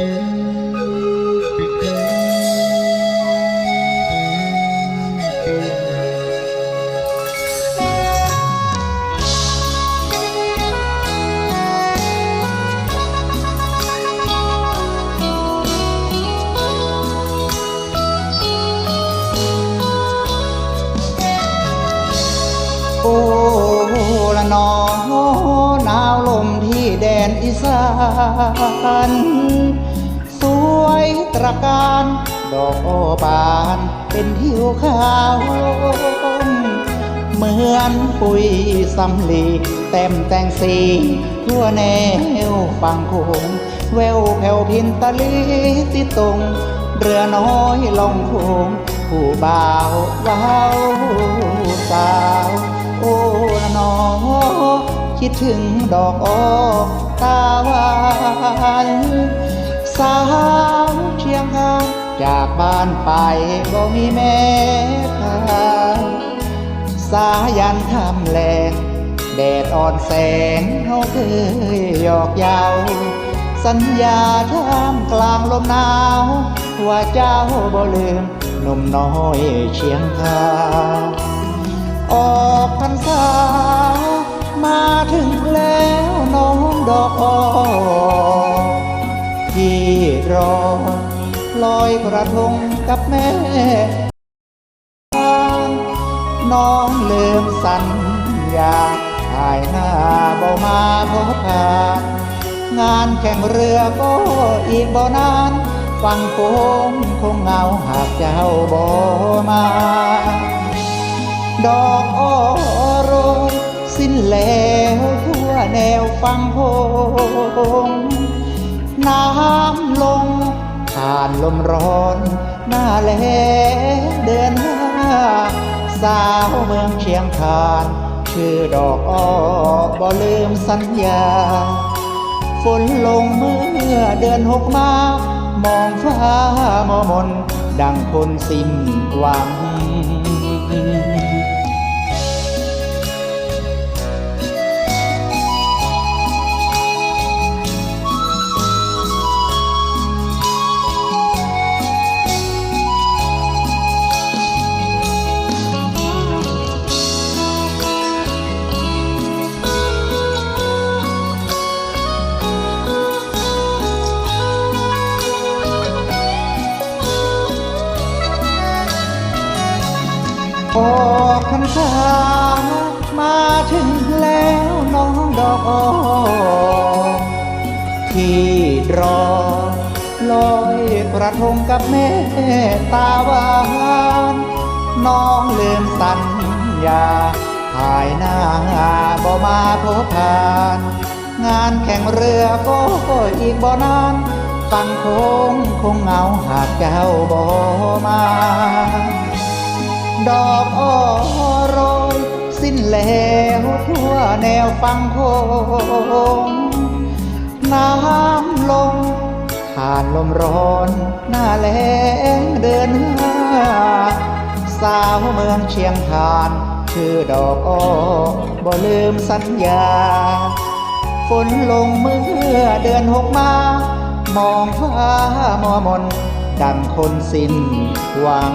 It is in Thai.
โอ้ละนอหนาวลมที่แดนอีสาน ระการดอกโอบานเป็นทิวขาวเหมือนปุยสำลีแต้มแต่งสีทั่วแนวฝั่งโขงแววแผ่วพินตะลีติตรงเรือน้อยลงโขงผู้บ่าวว้าวสาว โอ้ละนอคิดถึงดอกอ้อตาหวาน สาวเชียงคานจากบ้านไปบ่มีแม่ทางสายันทำแรงแดดอ่อนแสงเขาเคยหยอกเยาวสัญญาท่ามกลางลมหนาว ว่าเจ้าบ่ลืมหนุ่มน้อยเชียงคาออกพรรษา มาถึงแล้วน้องดอกอ้อ ลอยกระทงกับแม่ น้องเลืมสัญญาหายหน้าบ่มาพบพางานแข่งเรือก็อีกบ่นานฟังโค้งคงเงาหากเจ้าบ่มา ดอกอ้อโรยสิ้นแล้วทั่วแนวฟังโพงน้ำลงานลมร้อน หน้าแลเดือนห้า สาวเมืองเชียงคาน ชื่อดอกอ้อบ่ลืมสัญญา ฝนลงเมื่อเดือนหกมา มองฟ้ามอมน ดังคนสิ้นหวัง ออกพรรษามาถึงแล้วน้องดอกที่รอลอยกระทงกับแม่ตาหวานน้องลืมสัญญาหายหน้าบ่มาพบผ่าน งานแข่งเรือก็อีกบ่นานฟังคงคงเงาหากเจ้าบ่มา ดอกอ้อโรยสิ้นแล้วทั่วแนวฟังโคงน้ำลงผ่านลมร้อนหน้าแล้งเดือนห้าสาวเมืองเชียงคานชื่อดอกอ้อบ่ลืมสัญญา ฝนลงเมื่อเดือนหกมา มองฟ้ามอมนดังคนสิ้นหวัง